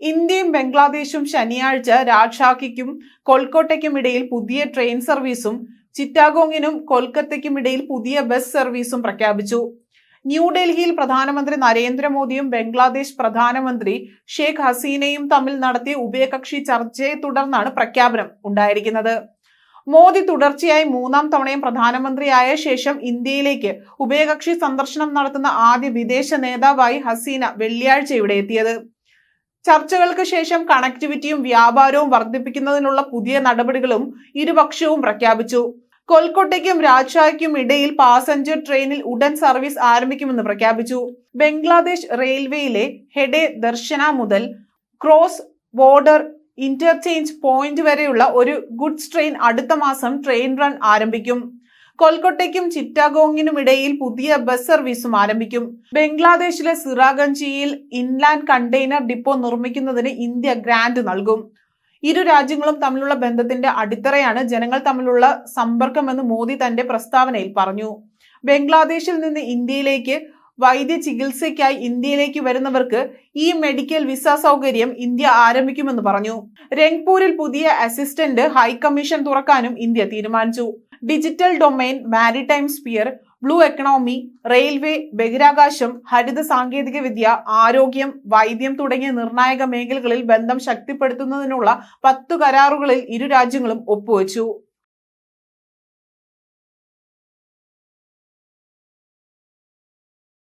ഇന്ത്യയും ബംഗ്ലാദേശും ശനിയാഴ്ച രാജാക്കിക്കും കൊൽക്കോട്ടയ്ക്കും ഇടയിൽ പുതിയ ട്രെയിൻ സർവീസും ചിറ്റാഗോങ്ങിനും കൊൽക്കത്തയ്ക്കും ഇടയിൽ പുതിയ ബസ് സർവീസും പ്രഖ്യാപിച്ചു. ന്യൂഡൽഹിയിൽ പ്രധാനമന്ത്രി നരേന്ദ്രമോദിയും ബംഗ്ലാദേശ് പ്രധാനമന്ത്രി ഷേഖ് ഹസീനയും തമ്മിൽ നടത്തിയ ഉഭയകക്ഷി ചർച്ചയെ തുടർന്നാണ് പ്രഖ്യാപനം ഉണ്ടായിരിക്കുന്നത്. മോദി തുടർച്ചയായി മൂന്നാം തവണയും പ്രധാനമന്ത്രിയായ ശേഷം ഇന്ത്യയിലേക്ക് ഉഭയകക്ഷി സന്ദർശനം നടത്തുന്ന ആദ്യ വിദേശ നേതാവായി ഹസീന വെള്ളിയാഴ്ച ഇവിടെ എത്തിയത്. ചർച്ചകൾക്ക് ശേഷം കണക്ടിവിറ്റിയും വ്യാപാരവും വർദ്ധിപ്പിക്കുന്നതിനുള്ള പുതിയ നടപടികളും ഇരുപക്ഷവും പ്രഖ്യാപിച്ചു. കൊൽക്കോട്ടയ്ക്കും രാജ്ഷായ്ക്കും ഇടയിൽ പാസഞ്ചർ ട്രെയിനിൽ ഉടൻ സർവീസ് ആരംഭിക്കുമെന്ന് പ്രഖ്യാപിച്ചു. ബംഗ്ലാദേശ് റെയിൽവേയിലെ ഹെഡെ ദർശന മുതൽ ക്രോസ് ബോർഡർ ഇന്റർചേഞ്ച് പോയിന്റ് വരെയുള്ള ഒരു ഗുഡ്സ് ട്രെയിൻ അടുത്ത മാസം ട്രെയിൻ റൺ ആരംഭിക്കും. കൊൽക്കത്തയ്ക്കും ചിറ്റാഗോങ്ങിനും ഇടയിൽ പുതിയ ബസ് സർവീസും ആരംഭിക്കും. ബംഗ്ലാദേശിലെ സിറാഗഞ്ചിയിൽ ഇൻലാൻഡ് കണ്ടെയ്നർ ഡിപ്പോ നിർമ്മിക്കുന്നതിന് ഇന്ത്യ ഗ്രാന്റ് നൽകും. ഇരു രാജ്യങ്ങളും തമ്മിലുള്ള ബന്ധത്തിന്റെ അടിത്തറയാണ് ജനങ്ങൾ തമ്മിലുള്ള സമ്പർക്കമെന്ന് മോദി തന്റെ പ്രസ്താവനയിൽ പറഞ്ഞു. ബംഗ്ലാദേശിൽ നിന്ന് ഇന്ത്യയിലേക്ക് വൈദ്യ ചികിത്സയ്ക്കായി ഇന്ത്യയിലേക്ക് വരുന്നവർക്ക് ഈ മെഡിക്കൽ വിസ സൗകര്യം ഇന്ത്യ ആരംഭിക്കുമെന്ന് പറഞ്ഞു. രംഗ്പൂരിൽ പുതിയ അസിസ്റ്റന്റ് ഹൈക്കമ്മീഷൻ തുറക്കാനും ഇന്ത്യ തീരുമാനിച്ചു. Digital domain maritime sphere blue economy railway ബഹിരാകാശം ഹരിത സാങ്കേതിക വിദ്യ ആരോഗ്യം വൈദ്യം തുടങ്ങിയ നിർണായക മേഖലകളിൽ ബന്ധം ശക്തിപ്പെടുത്തുന്നതിനുള്ള പത്തു കരാറുകളിൽ ഇരു രാജ്യങ്ങളും ഒപ്പുവച്ചു.